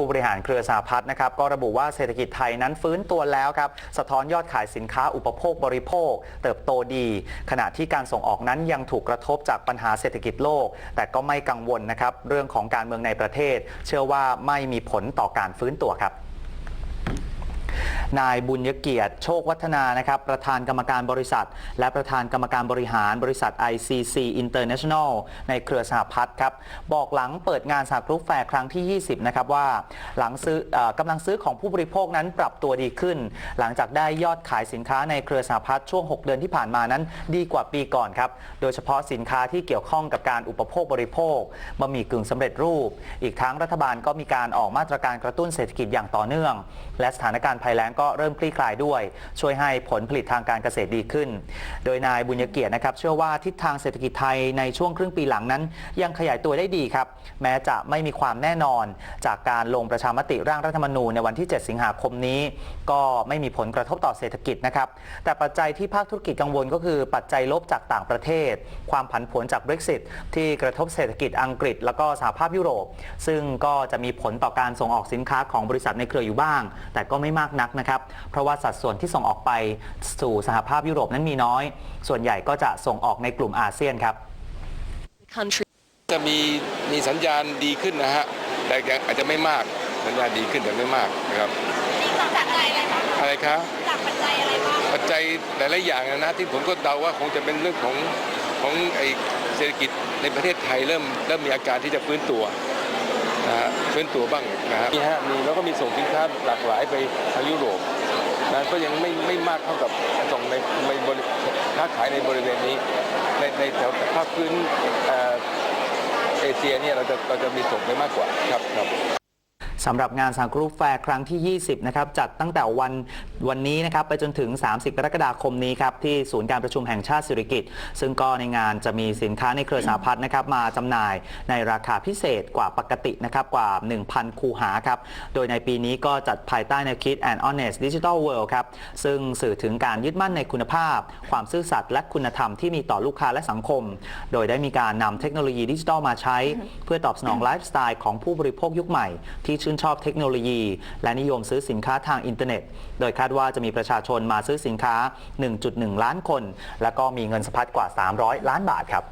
ผู้บริหารเครือสหพัฒน์นะครับก็ระบุว่าเศรษฐกิจไทยนั้นฟื้นตัวแล้วครับสะท้อนยอดขายสินค้าอุปโภคบริโภค เติบโตดี ขณะที่การส่งออกนั้นยังถูกกระทบจากปัญหาเศรษฐกิจโลก แต่ก็ไม่กังวลนะครับเรื่องของการเมืองในประเทศ เชื่อว่าไม่มีผลต่อการฟื้นตัวครับ นายบุญยเกียรติโชควัฒนานะครับประธานกรรมการบริษัท และประธานกรรมการบริหารบริษัท ICC International ในเครือสหพัฒน์ครับบอกหลังเปิดงานสากรุปแฟร์ครั้งที่ 20 นะครับว่าหลังซื้ออกำลังซื้อของผู้บริโภคนั้นปรับตัวดีขึ้น หลังจากได้ยอดขายสินค้าในเครือสหพัฒน์ช่วง 6 เดือนที่ผ่านมานั้น ดีกว่าปีก่อนครับโดยเฉพาะสินค้าที่เกี่ยวข้องกับการอุปโภคบริโภคบะหมี่กึ่งสำเร็จรูป อีกทั้งรัฐบาลก็มีการออกมาตรการกระตุ้นเศรษฐกิจอย่างต่อเนื่อง และสถานการณ์ภัยแล้งก็เริ่มคลี่คลายด้วย ช่วยให้ผลผลิตทางการเกษตรดีขึ้น โดยนายบุญเกียรตินะครับ เชื่อว่าทิศทางเศรษฐกิจไทยในช่วงครึ่งปีหลังนั้น ยังขยายตัวได้ดีครับ แม้จะไม่มีความแน่นอน จากการลงประชามติร่างรัฐธรรมนูญในวันที่ 7 สิงหาคมนี้ ก็ไม่มีผลกระทบต่อเศรษฐกิจนะครับแต่ปัจจัยที่ภาคธุรกิจกังวลก็คือปัจจัยลบจากต่างประเทศ ความผันผวนจาก Brexit ที่กระทบเศรษฐกิจอังกฤษ แล้วก็สหภาพยุโรป ซึ่งก็จะมีผลต่อการส่งออกสินค้าของบริษัทในเครืออยู่บ้าง แต่ก็ไม่มากนักนะครับเพราะว่าสัดส่วนที่ส่งออกไปสู่สหภาพยุโรปนั้นมีน้อย ส่วนใหญ่ก็จะส่งออกในกลุ่มอาเซียนครับ country จะมีมีสัญญาณดีขึ้นนะฮะแต่ยังอาจจะไม่มากสัญญาณดีขึ้นแต่ไม่มากนะครับจากปัจจัยอะไรบ้างอะไรครับจากปัจจัยอะไรบ้างปัจจัยหลายๆอย่างนะนะที่ผมก็เดาว่าคงจะเป็นเรื่องของของไอเศรษฐกิจในประเทศไทยเริ่มเริ่มมีอาการที่จะฟื้นตัว นะฮะฟื้นตัวบ้างนะฮะมีฮะมีแล้วก็มีส่งสินค้าหลากหลายไปทางยุโรปนะก็ยังไม่ไม่มากเท่ากับส่งในในบริค้าขายในบริเวณนี้ ในในแถวภาคพื้นเอเอเชียเนี่ยเราจะเราจะมีส่งไปมากกว่าครับครับ สำหรับงานสังกรุปแฟร์ครั้งที่ 20 นะครับ จัดตั้งแต่วันวันนี้นะครับไปจนถึง 30 กรกฎาคมนี้ครับ ที่ศูนย์การประชุมแห่งชาติสิริกิติ์ซึ่งก็ในงานจะมีสินค้าในเครือสหพัฒน์นะครับ มาจำหน่ายในราคาพิเศษกว่าปกตินะครับ กว่า 1,000 คูหาครับ โดยในปีนี้ก็จัดภายใต้แนวคิด and honest digital world ครับ ซึ่งสื่อถึงการยึดมั่นในคุณภาพ ความซื่อสัตย์และคุณธรรมที่มีต่อลูกค้าและสังคม โดยได้มีการนำเทคโนโลยีดิจิทัลมาใช้ เพื่อตอบสนองไลฟ์สไตล์ของผู้บริโภคยุคใหม่ที่ชื่นชอบเทคโนโลยี และนิยมซื้อสินค้าทางอินเทอร์เน็ต โดยคาดว่าจะมีประชาชนมาซื้อสินค้า 1.1 ล้านคน และก็มีเงินสะพัดกว่า 300 ล้านบาทครับ